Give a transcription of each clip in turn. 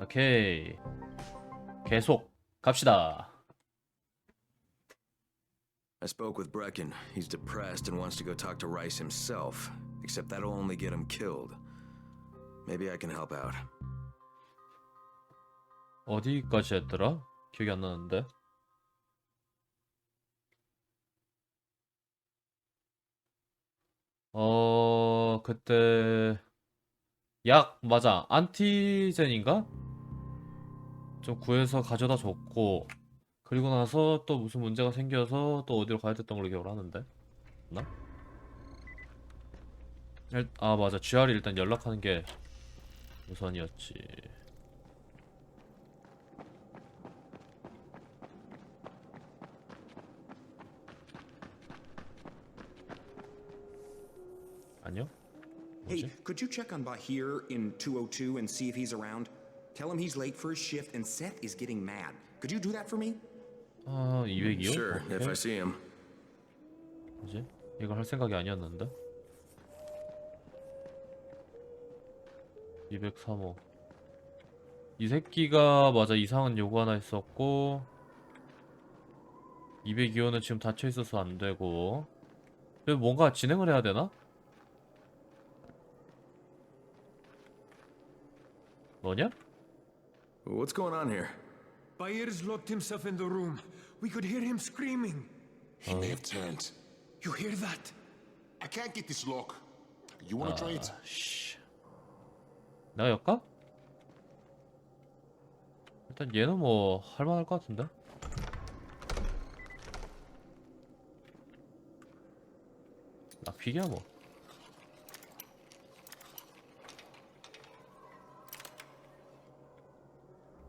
오케이. 계속 갑시다. I spoke with Brecken. He's depressed and wants to go talk to Rice himself. Except that'll only get him killed. Maybe I can help out. 어디까지 했더라? 기억이 안 나는데. 어, 그때 약 맞아. 안티젠인가? 좀 구해서 가져다 줬고 그리고 나서 또 무슨 문제가 생겨서 또 어디로 가야 됐던 걸로 기억을 하는데. 나? 일- 아, 맞아. GR이 일단 연락하는 게 우선이었지. 아니요? Hey, 뭐지? could you check on Bahir in 202 and see if he's around? Tell him he's late for his shift and Seth is getting mad. Could you do that for me? 아, 200이요? Sure, if I see him. 뭐지? 이걸 할 생각이 아니었는데? 203호 이 새끼가 맞아 이상한 요구 하나 했었고 202호는 지금 닫혀 있어서 안 되고 근데 뭔가 진행을 해야 되나? 뭐냐? What's going on here? Bayer's locked himself in the room. We could hear him screaming. He may have turned. You hear that? I can't get this lock. You want to try it? 씨. 내가 열까? 일단 얘는 뭐 할만할 것 같은데? 락픽이야 뭐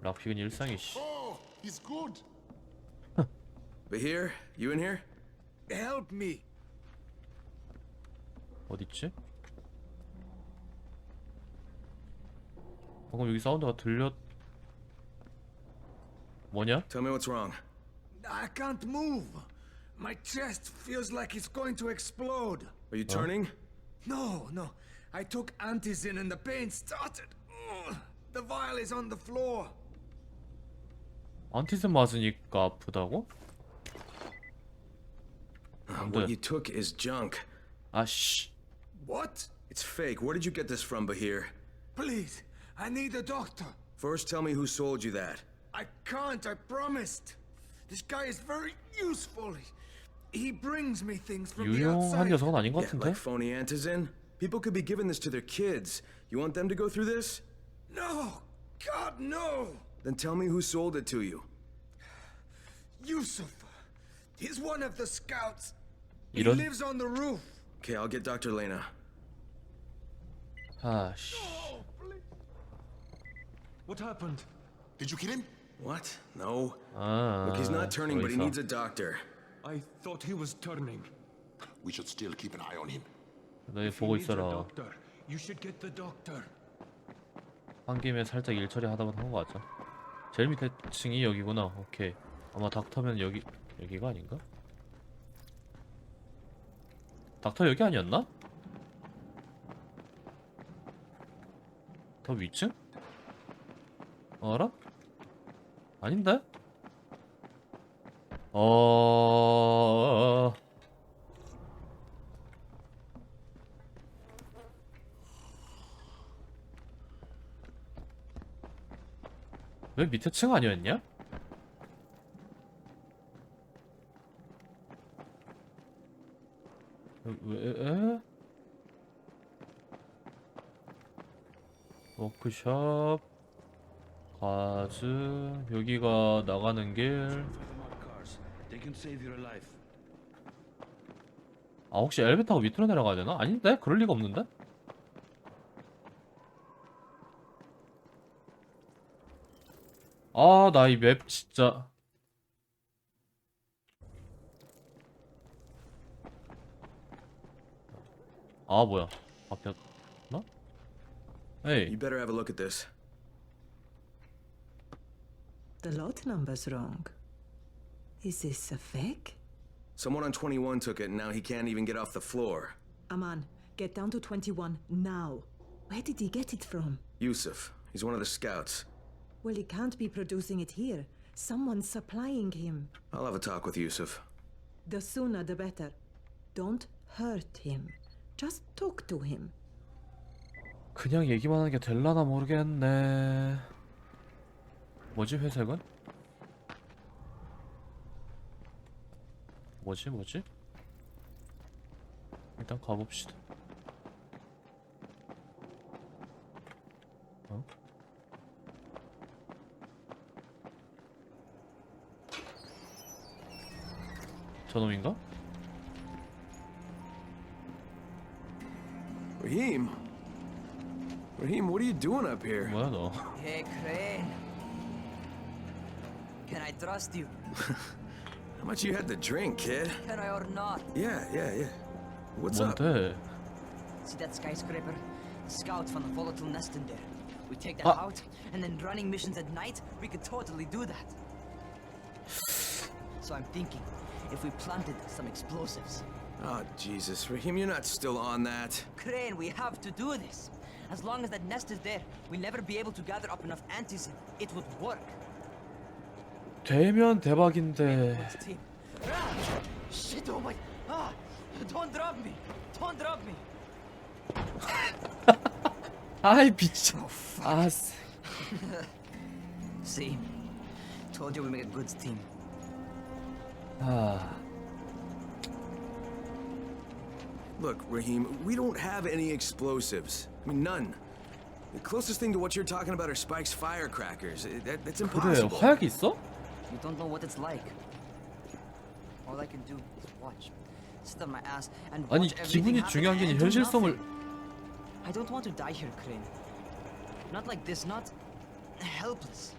락픽은 일상이 씨 Oh, he's good. Bahir, you in here? Help me. 어딨지? 방금 여기 사운드가 들렸... 뭐냐? Tell me what's wrong. I can't move. My chest feels like it's going to explode. Are you turning? No, no. I took antizin and the pain started. Ugh. The vial is on the floor. 안티즌 맞으니까 아프다고? Uh, 돼. what you took is junk. 아씨 What? It's fake. Where did you get this from, Bahir? Please, I need a doctor. First, tell me who sold you that. I can't, I promised. This guy is very useful. He brings me things from the 유용한 outside. 녀석은 아닌 것 Yeah, 같은데? like phony antizin? People could be giving this to their kids. You want them to go through this? No! God, no! Then tell me who sold it to you. Yusuf. He's one of the scouts. He 이런 lives on the roof. Okay, I'll get Dr. Lena. 아씨 What happened? Did you kill him? What? No. 아 Look, he's not turning, but he 거기서. needs a doctor. I thought he was turning. We should still keep an eye on him. 너희 If he 보고 needs a 있어라 doctor, you should get the doctor. 한 김에 살짝 일 처리하다 보면 한거 같죠 제일 밑에 층이 여기구나 오케이 아마 닥터면 여기 여기가 아닌가? 닥터 여기 아니었나? 더 위층? 어라? 아닌데? 어... 왜 밑에 층 아니었냐? 왜? 에? 워크숍 가즈 여기가 나가는 길. 아 혹시 엘리베이터 타고 밑으로 내려가야 되나? 아닌데? 그럴 리가 없는데? 나 이 맵 진짜 아 뭐야 바뀌었나? You 에이 better have a look at this. The lot number's wrong. Is this a fake? Someone on 21 took it, and now he can't even get off the floor. Aman, get down to 21 now. Where did he get it from? Yusuf. He's one of the scouts. Well, he can't be producing it here. Someone's supplying him. I'll have a talk with Yusuf. The sooner the better. Don't hurt him. Just talk to him. 그냥 얘기만 하는 게 될라나 모르겠네. 뭐지 회색은? 뭐지 뭐지? 일단 가봅시다. 어? 저놈인가? Raheem? Raheem, what are you doing up here? 뭐야 너? Hey, Crane. Can I trust you? How much you had to drink, kid? Can I or not? Yeah, yeah, yeah. What's up? 뭔데? See that skyscraper? Scouts found a volatile nest in there. We take that Ah. out, and then running missions at night, we could totally do that. So I'm thinking, if we planted some explosives. Oh, Jesus. Raheem, you're not still on that. Crane, we have to do this. As long as that nest is there, we'll never be able to gather up enough antis. It would work. 되면 대박인데. What's team? Ah! Shit, oh my... Ah! Don't drop me! Don't drop me! 아이 미친. 아, 씨. See? Told you we make a good team. 아. Look, Raheem, we don't have any explosives. I mean, none. The closest thing to what you're talking about are Spike's firecrackers. Uh, That, that's 그래 impossible. 화약이 있어? You don't know what it's like. All I can do is watch. Sit on my ass and 아니 watch everything 기분이 happen 중요한 게 and do 현실성을 nothing. I don't want to die here, Crane. Not like this, not helpless.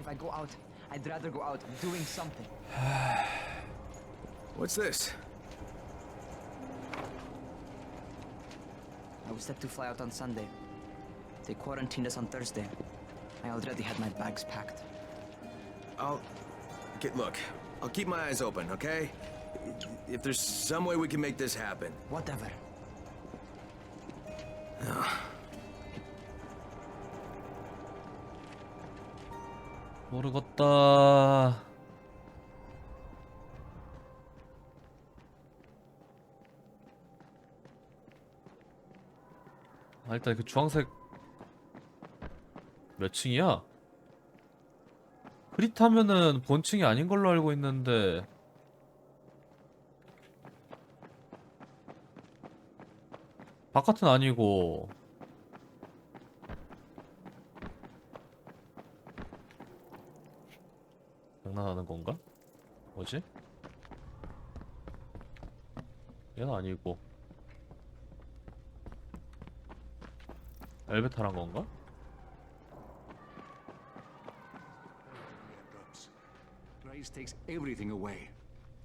If I go out, I'd rather go out doing something. What's this? I was set to fly out on Sunday. They quarantined us on Thursday. I already had my bags packed. I'll get. Look, I'll keep my eyes open, okay? If there's some way we can make this happen. Whatever. 모르겠다. 아, 일단 그 주황색 몇 층이야? 흐릿하면은 본층이 아닌 걸로 알고 있는데 바깥은 아니고 장난하는 건가? 뭐지? 얘는 아니고 엘베타란 건가?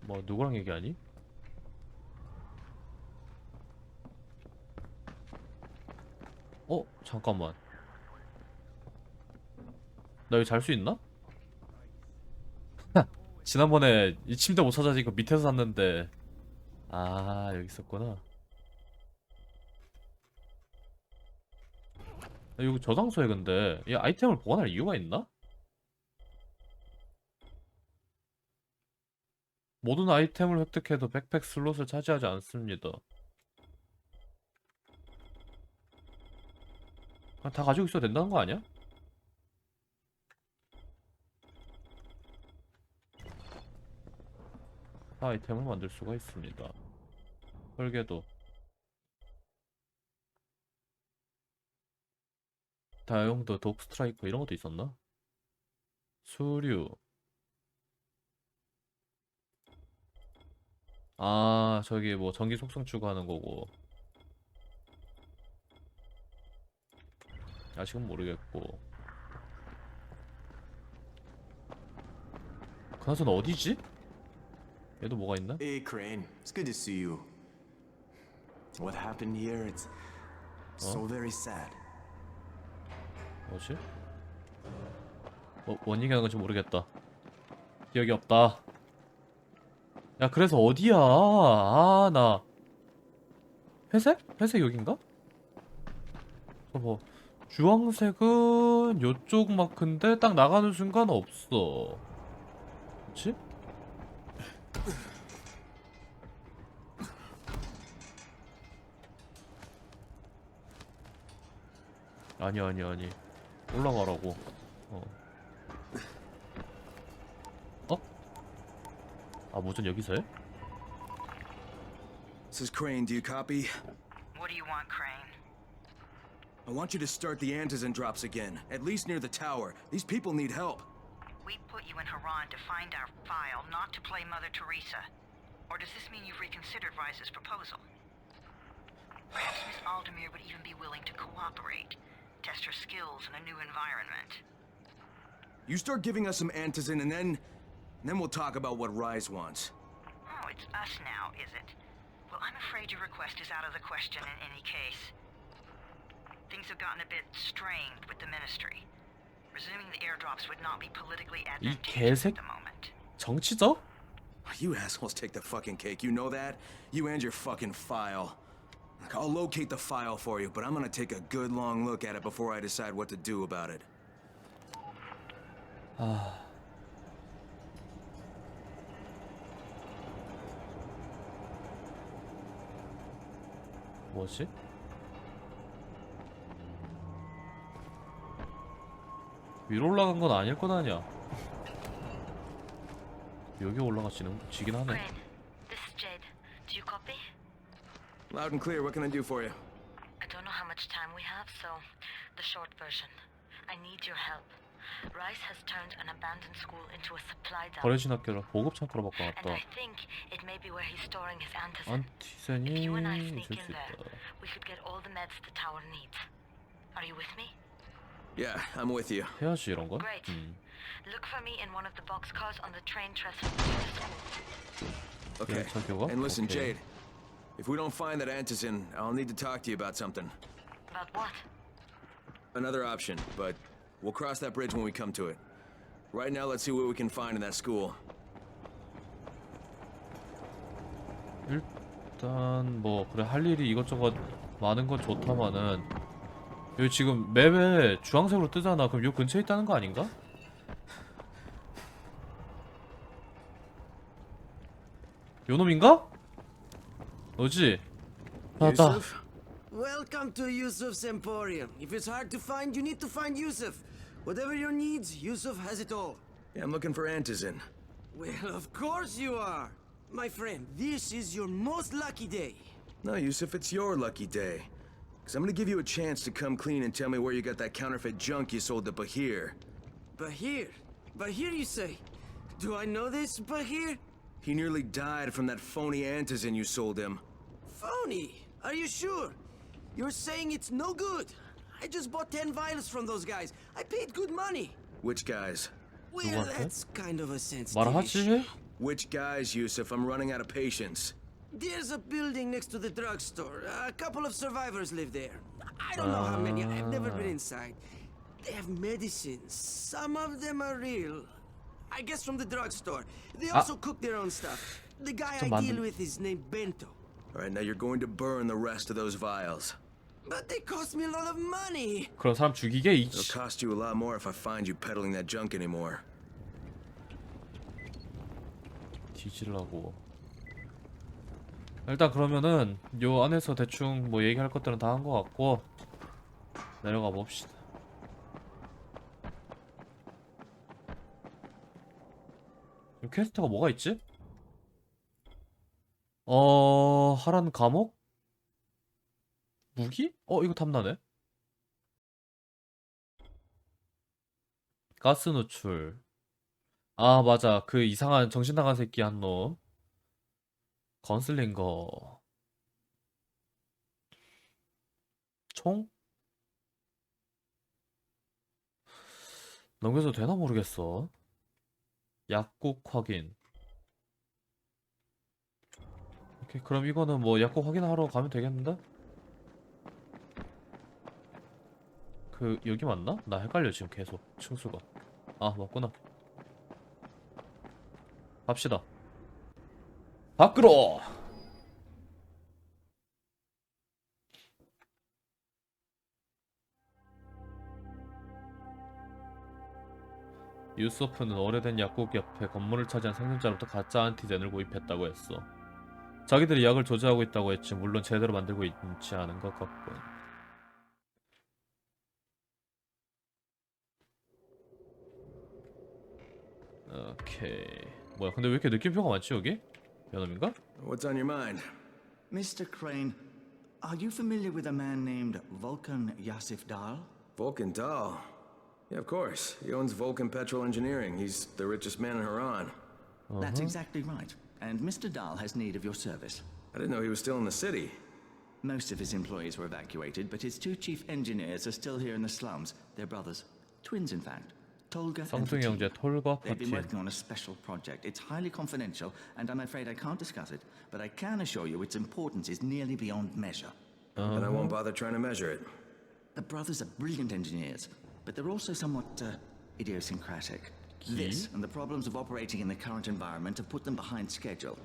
뭐 누구랑 얘기하니? 어? 잠깐만 나 여기 잘 수 있나? 지난번에 이 침대 못 찾아지니까 밑에서 샀는데 아 여기 있었구나 야, 여기 저장소에 근데 이 아이템을 보관할 이유가 있나? 모든 아이템을 획득해도 백팩 슬롯을 차지하지 않습니다. 다 가지고 있어도 된다는 거 아니야? 아이템을 만들 수가 있습니다. 설계도 다용도 독 스트라이커 이런 것도 있었나? 수류 아, 저기 뭐 전기 속성 추가하는 거고. 아직은 모르겠고. 그나저나 어디지? 얘도 뭐가 있나? Hey, Crane. It's good to see you. What happened here? It's so very sad. 뭐지? 뭐, 뭔 얘기하는 건지 모르겠다. 기억이 없다. 야, 그래서 어디야? 아, 나. 회색? 회색 여긴가? 저 뭐, 주황색은 요쪽 마크인데 딱 나가는 순간 없어. 그치? 아니 아니 아니 올라가라고 어 어? 아 무전 여기서 해? This is Crane. Do you copy? What do you want, Crane? I want you to start the antizin drops again, at least near the tower. These people need help. We put you in Haran to find our file, not to play Mother Teresa. Or does this mean you've reconsidered Rise's proposal? Perhaps Miss Aldemir would even be willing to cooperate, test her skills in a new environment. You start giving us some antizin, and then, then we'll talk about what Rise wants. Oh, it's us now, is it? Well, I'm afraid your request is out of the question in any case. Things have gotten a bit strained with the Ministry. Resuming the airdrops would not be politically advantageous 개색- at the moment. 정치적? You assholes take the fucking cake, you know that? You and your fucking file. Look, I'll locate the file for you, but I'm gonna take a good long look at it before I decide what to do about it. 뭐지? 위로 올라간 건 아닐 건 아니야. 여기 올라가지는 지긴 하네. This is Jade. Do you copy? Loud and clear, what can I do for you? I don't know how much time we have, so the short version. I need your help. Rice has turned an abandoned school into a supply dump. 버려진 학교를 보급 창고로 And 바꿔놨다. I think it may be where he's storing his antizin. If 안티센이 and 있을 수 있다. we could get all the meds the tower needs. Are you with me? Yeah, I'm with you. 해야지 이런 건. Great. 음. Look for me in one of the boxcars on the train trestle to the school. Okay. Yeah, Santiago? And listen, Okay. Jade. If we don't find that antizin, I'll need to talk to you about something. About what? Another option, but we'll cross that bridge when we come to it. Right now, let's see what we can find in that school. 일단 뭐 그래 할 일이 이것저것 많은 건 좋다마는 여기 지금 맵에 주황색으로 뜨잖아. 그럼 요 근처에 있다는 거 아닌가? 요 놈인가? 너지? Yusuf? Welcome to Yusuf's Emporium. If it's hard to find, you need to find Yusuf. Whatever your needs, Yusuf has it all. Yeah, I'm looking for antizin. Well, of course you are. My friend, this is your most lucky day. No, Yusuf, it's your lucky day. Because I'm gonna give you a chance to come clean and tell me where you got that counterfeit junk you sold to Bahir. Bahir? Bahir, you say? Do I know this, Bahir? He nearly died from that phony antizin you sold him. Phony? Are you sure? You're saying it's no good. I just bought 10 vials from those guys. I paid good money. Which guys? Well, that's kind of a sense. Which guys, Yusuf? I'm running out of patience. There's a building next to the drugstore. A couple of survivors live there. I don't know how many. I've never been inside. They have medicines. Some of them are real. I guess from the drugstore. They also cook their own stuff. The guy I 좀 deal 만들- with is named Bento. All right, now you're going to burn the rest of those vials. But they cost me a lot of money. 그런 사람 죽이게 이 It'll cost you a lot more if I find you peddling that junk anymore. 뒤질라고. 일단 그러면은 요 안에서 대충 뭐 얘기할 것들은 다 한 것 같고 내려가 봅시다. 이 퀘스트가 뭐가 있지? 어 하란 감옥? 무기? 어 이거 탐나네. 가스 노출. 아 맞아 그 이상한 정신 나간 새끼 한 놈. 건슬링거. 총? 넘겨도 되나 모르겠어. 약국 확인. 오케이, 그럼 이거는 뭐 약국 확인하러 가면 되겠는데? 그, 여기 맞나? 나 헷갈려, 지금 계속. 층수가. 아, 맞구나. 갑시다. 밖으로 유소프는 오래된 약국 옆에 건물을 차지한 생존자로부터 가짜 안티젠을 구입했다고 했어. 자기들이 약을 조제하고 있다고 했지 물론 제대로 만들고 있지 않은 것 같군. 오케이. 뭐야 근데 왜 이렇게 느낌표가 많지 여기? 연놈인가? What's on your mind? Mr. Crane, are you familiar with a man named Vulcan Yasif Dal? Vulcan Dahl. Yeah, of course. He owns Vulcan Petrol Engineering. He's the richest man in Haran. That's exactly right. And Mr. Dahl has need of your service. I didn't know he was still in the city. Most of his employees were evacuated, but his two chief engineers are still here in the slums. They're brothers. Twins, in fact. Tolga and 쌍둥이 Fatin. 형제 톨과 They've been 파틴. working on a special project. It's highly confidential, and I'm afraid I can't discuss it, but I can assure you its importance is nearly beyond measure. And I won't bother trying to measure it. The brothers are brilliant engineers, but they're also somewhat uh, idiosyncratic. This and the problems of operating in the current environment have put them behind schedule.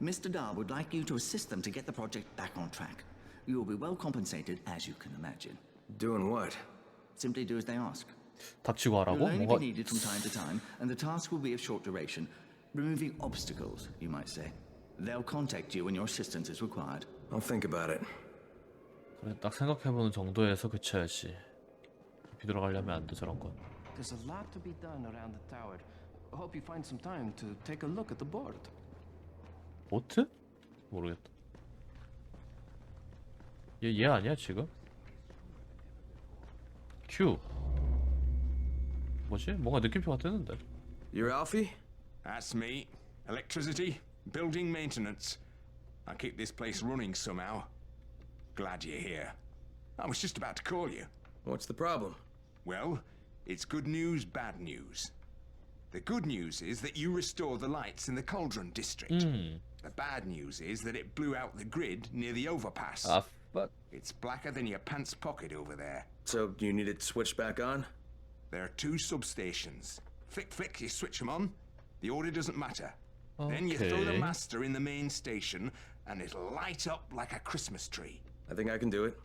Mr. Dar would like you to assist them to get the project back on track. You will be well compensated, as you can imagine. Doing what? Simply do as they ask. 닥치고 하라고? You'll only 뭔가 be needed from time to time, and the task will be of short duration. Removing obstacles, you might say. They'll contact you when your assistance is required. I'll think about it. 그래 딱 생각해보는 정도에서 그쳐야지. 깊이 들어가려면 안 돼 저런 건. There's a lot to be done around the tower. Hope you find some time to take a look at the board. 보트? 모르겠다. 얘, 얘 아니야 지금? 큐. 뭐지? 뭔가 느낌표가 뜨는데. You're Alfie? That's me. Electricity, building maintenance. I keep this place running somehow. Glad you're here. I was just about to call you. What's the problem? Well, it's good news, bad news. The good news is that you restore the lights in the Cauldron district. The bad news is that it blew out the grid near the overpass. 아, fuck. It's blacker than your pants pocket over there. So, you need it switched back on? There are two substations. Flick, flick, you switch them on. The order doesn't matter. Then you throw the Okay. master in the main station, and it'll light up like a Christmas tree. I think I can do it.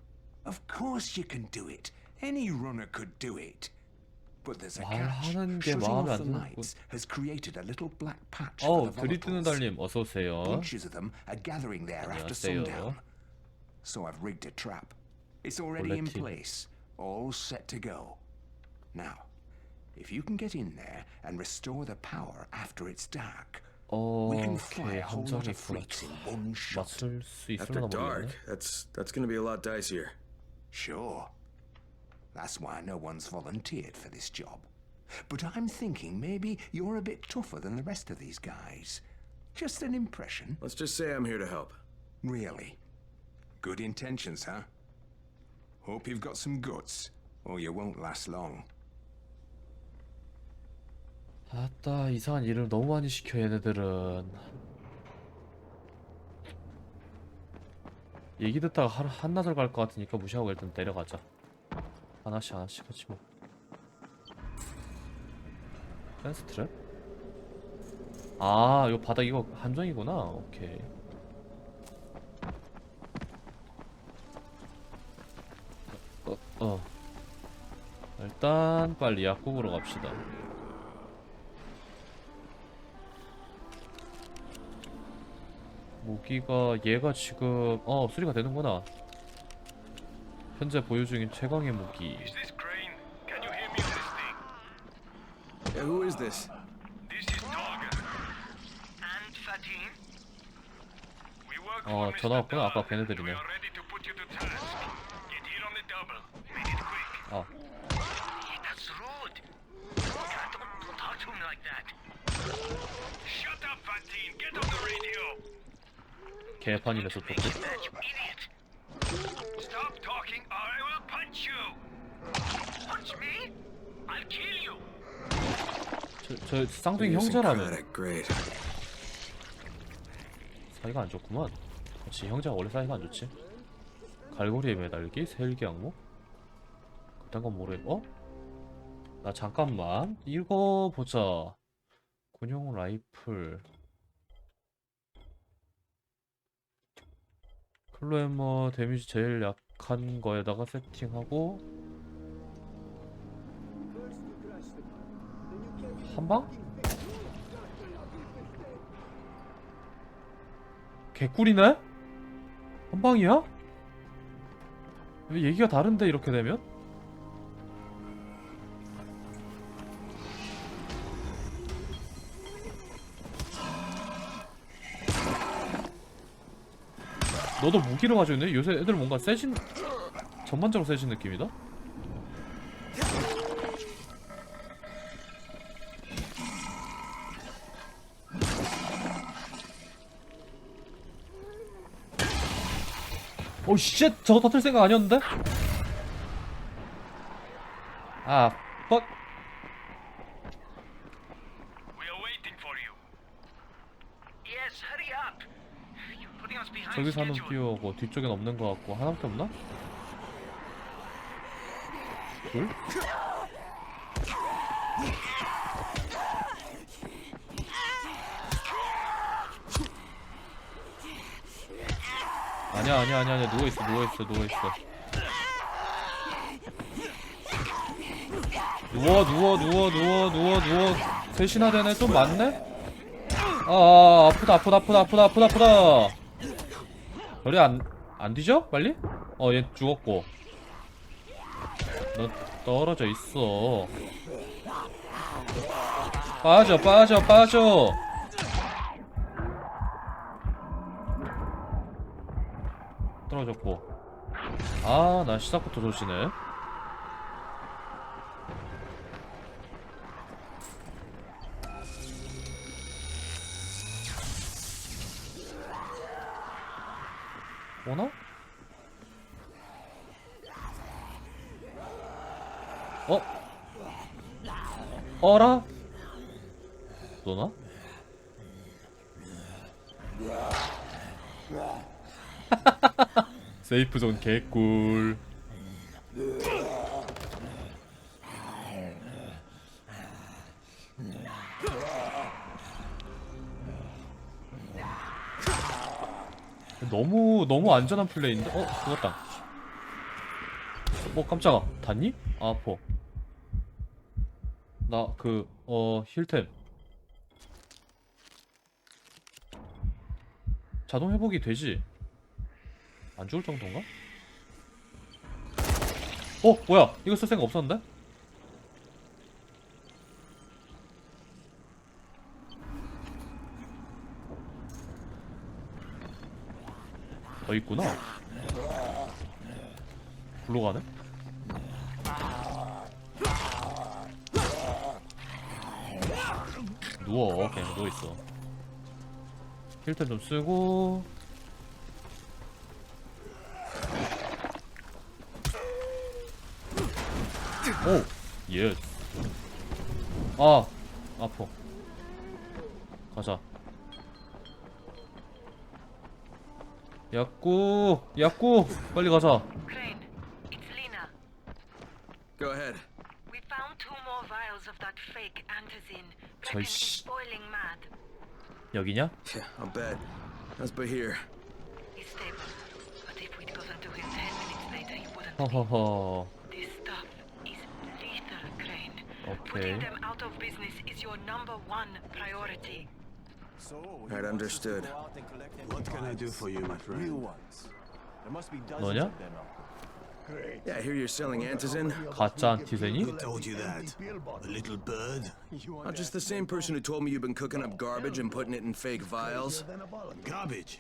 Of course you can do it. Any runner could do it. But there's a catch. 말하는 게 Shutting 마음에 off 안 the 드는군. lights has created a little black patch 어우, for the 들이뜨는 volatiles. 달님 어서 오세요. Bunches of them are gathering there after 안녕하세요. sundown. So I've rigged a trap. It's already in Bulletin. place, all set to go. Now, if you can get in there and restore the power after it's dark, we can fly a whole lot of freaks in one shot. After dark, that's that's going to be a lot dicier. Sure. That's why no one's volunteered for this job. But I'm thinking maybe you're a bit tougher than the rest of these guys. Just an impression. Let's just say I'm here to help. Really? Good intentions, huh? Hope you've got some guts, or you won't last long. 아따 이상한 일을 너무 많이 시켜 얘네들은. 얘기 듣다가 한, 한나절 갈 것 같으니까 무시하고 일단 내려가자. 하나씩 하나씩 하지 뭐. 댄스 트랩? 아 이거 바닥 이거 함정이구나. 오케이. 어, 어. 일단 빨리 약국으로 갑시다. 무기가 얘가 지금 어 수리가 되는구나. 현재 보유 중인 최강의 무기. Yeah, who is this? This is Target. And Fatin? We work 어 전화 왔구나. 아까 걔네들이네. We are ready to put you to task. Get here on the double. Make it quick. 아 Hey, that's rude. God, don't, don't talk to him like that. Shut up, Fatin. Get on the radio. 개판이네 소토. That, you idiot. Stop talking or I will punch you. Punch me? I'll kill you. 저, 저 쌍둥이 형제라면 Great. 사이가 안 좋구만. 그렇지 형제가 원래 사이가 안 좋지. 갈고리에 매달기, 세일기 항목. 그딴 건 모르겠고. 어? 나 잠깐만 이거 보자. 군용 라이플. 클로에머 데미지 제일 약한 거에다가 세팅하고 한 방? 개꿀이네? 한 방이야? 왜 얘기가 다른데 이렇게 되면? 너도 무기를 가지고 있네? 요새 애들 뭔가 세신 전반적으로 세신 느낌이다? 오 쉣! 저거 터뜨릴 생각 아니었는데? 아, fuck. We are waiting for you. Yes, hurry up. You're 하는 schedule. 뛰어오고 뒤쪽엔 없는 것 같고 하나밖에 없나? 둘? 아니야 아니야 아니야 아니야 누워있어 누워있어 누워있어 누워 누워 누워 누워 누워 누워 셋이나 되네 좀 많네? 아, 아 아프다 아프다 아프다 아프다 아프다 아프다 별이 안, 안 뒤져? 빨리? 어, 얘 죽었고. 너 떨어져 있어. 빠져, 빠져, 빠져! 떨어졌고. 아, 나 시작부터 조시네. 오나? 어? 어라? 너나? 세이프존 개꿀 너무 너무 안전한 플레이인데? 어 죽었다. 어 깜짝아. 닿니? 아 아파. 나 그 어 힐템. 자동 회복이 되지? 안 죽을 정도인가? 어 뭐야. 이거 쓸 생각 없었는데? 더 있구나. 굴러 가네? 누워 그냥 누워있어. 힐템 좀 쓰고. 오! 예스. 아 아파. 가자 야꾸 야꾸 빨리 가자 Crane, it's Lena. Go ahead. We found two more vials of that fake antizin. 저이 Brecken is 씨 boiling mad. 여기냐? Yeah, I'll bet. How's Bahir? He's stable. But if we'd gotten to him ten minutes later, he wouldn't. 허허허 This stuff is lethal, Crane. 오케이 Putting them out of business is your number one priority. Right, understood. What can I do for you, my friend? 너냐? Yeah, I hear you're selling antizin. 가짜 안티젠이? Who told you that? A little bird? Not just the same person who told me you've been cooking up garbage and putting it in fake vials. Garbage.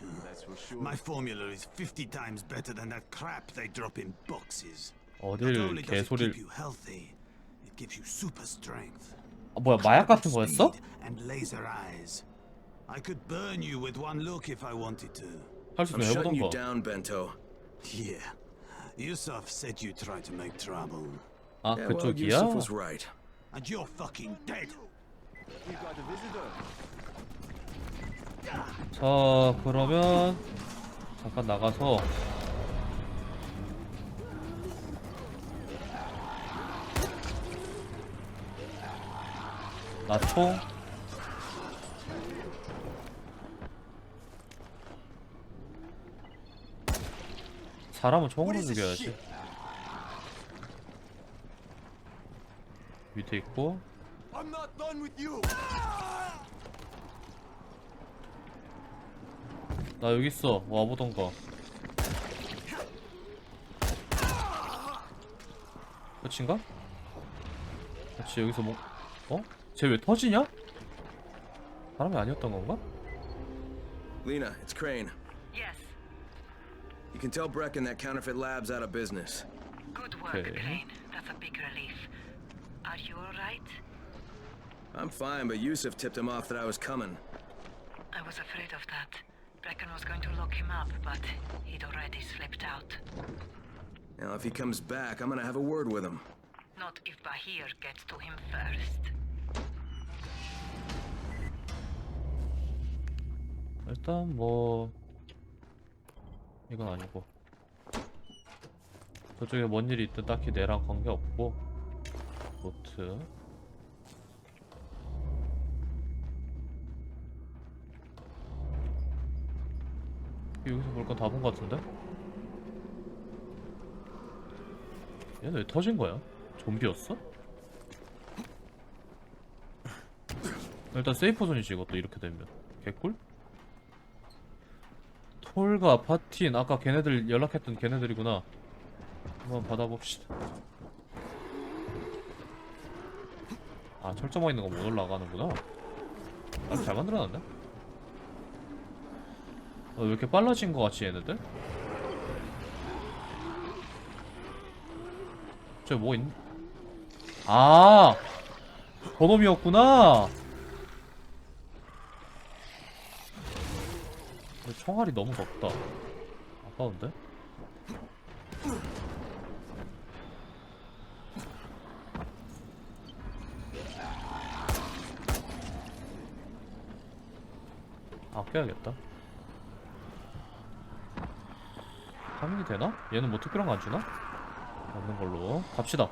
My formula is 50 times better than that crap they drop in boxes. Not 어딜 only does it 개소리를 keep you healthy, it gives you super strength. 아, 뭐야 마약 같은 거였어? Speed and laser eyes. I could burn you with one look if I wanted to. 할 수 I'm 있으면 shutting you 해보던가 down, Bento. Yeah. Yusuf said you tried to make trouble. 아 Yeah, well, 그쪽이야? Yusuf was right. And you're fucking dead. 자 그러면 잠깐 나가서 나총 사람은 총으로 죽여야지 밑에 있고 I'm not done with you. 나 여기 있어. 와보던가. 끝인가? 그렇지 여기서 뭐 어? 쟤 왜 터지냐? 사람이 아니었던 건가? Lena, it's Crane. Yes. You can tell Brecken that counterfeit lab's out of business. Good work, Okay. Crane. That's a big relief. Are you alright? I'm fine, but Yusuf tipped him off that I was coming. I was afraid of that. Brecken was going to lock him up, but he'd already slipped out. Now, if he comes back, I'm gonna have a word with him. Not if Bahir gets to him first. 일단 뭐 이건 아니고 저쪽에 뭔 일이 있든 딱히 내랑 관계 없고 노트 여기서 볼 건 다 본 것 같은데? 얘는 왜 터진 거야? 좀비였어? 일단 세이프 존이지 이것도 이렇게 되면 개꿀? 톨과 파틴 아까 걔네들 연락했던 걔네들이구나. 한번 받아봅시다. 아 철조망 있는 거 못 올라가는구나. 아, 잘 만들어놨네. 어, 왜 이렇게 빨라진 거 같지 얘네들? 저뭐 있... 아! 저놈이었구나 근데 총알이 너무 적다. 아까운데? 아껴야겠다. 파밍이 되나? 얘는 뭐 특별한 거 안 주나? 없는 걸로 갑시다.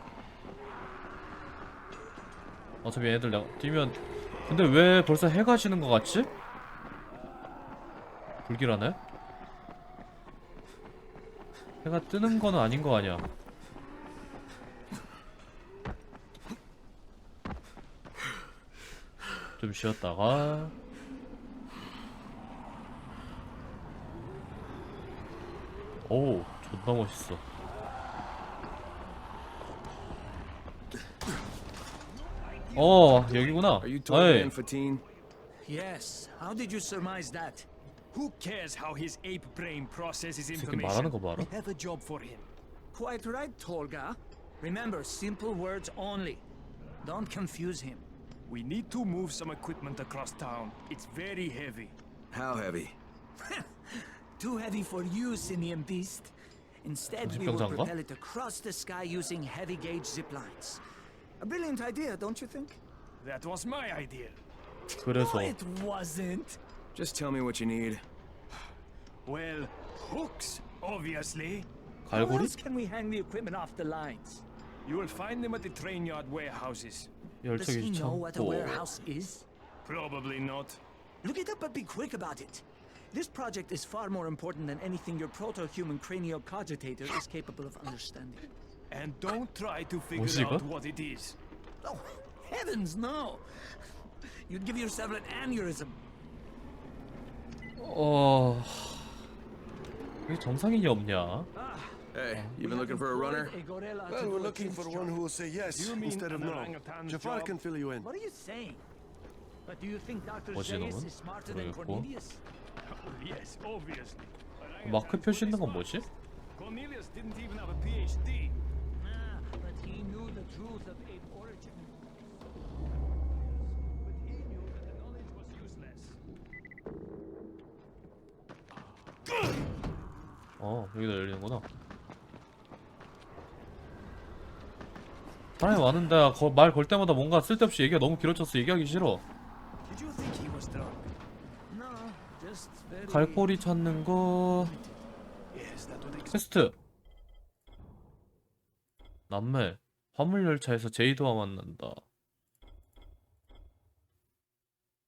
어차피 얘네들 내가 뛰면 근데 왜 벌써 해가 지는 거 같지? 불길하네? 해가 뜨는 거는 아닌 거 아니야. 좀 쉬었다가 오 존나 멋있어. 어 여기구나. Fatine? Yes. How did you surmise that? Who cares how his ape brain processes 새끼 말하는 거 information? 봐라. We have a job for him. Quite right, Tolga. Remember, simple words only. Don't confuse him. We need to move some equipment across town. It's very heavy. How heavy? Too heavy for you, Simian Beast. Instead, we will 정신병자인가? propel it across the sky using heavy gauge zip lines. A brilliant idea, don't you think? That was my idea. 그래서 No, it wasn't. Just tell me what you need. Well, hooks, obviously. How else can we hang the equipment off the lines? You will find them at the train yard warehouses. Does he know what a warehouse is? Probably not. Look it up but be quick about it. This project is far more important than anything your proto-human cranial cogitator is capable of understanding. And don't try to figure out what it is. Oh, heavens no! You'd give yourself an aneurysm. 어... 이게 정상인이 없냐? Hey, you been looking for a runner? Well, we're looking for one who will say yes instead of no. Jafar can fill you in. What are you saying? But do you think Dr. 놈은? is smarter than. Cornelius? yes, obviously. 마크 표시 있는 건 뭐지? Cornelius didn't even have a PhD. Ah, but he knew the truth of ape origin. But he knew that the knowledge was useless. 어 여기다 열리는구나. 사람이 많은데 말 걸 때마다 뭔가 쓸데없이 얘기가 너무 길어졌어 얘기하기 싫어. 갈고리 찾는 거. 퀘스트. 남매 화물열차에서 제이도와 만난다.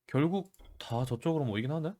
결국 다 저쪽으로 모이긴 하네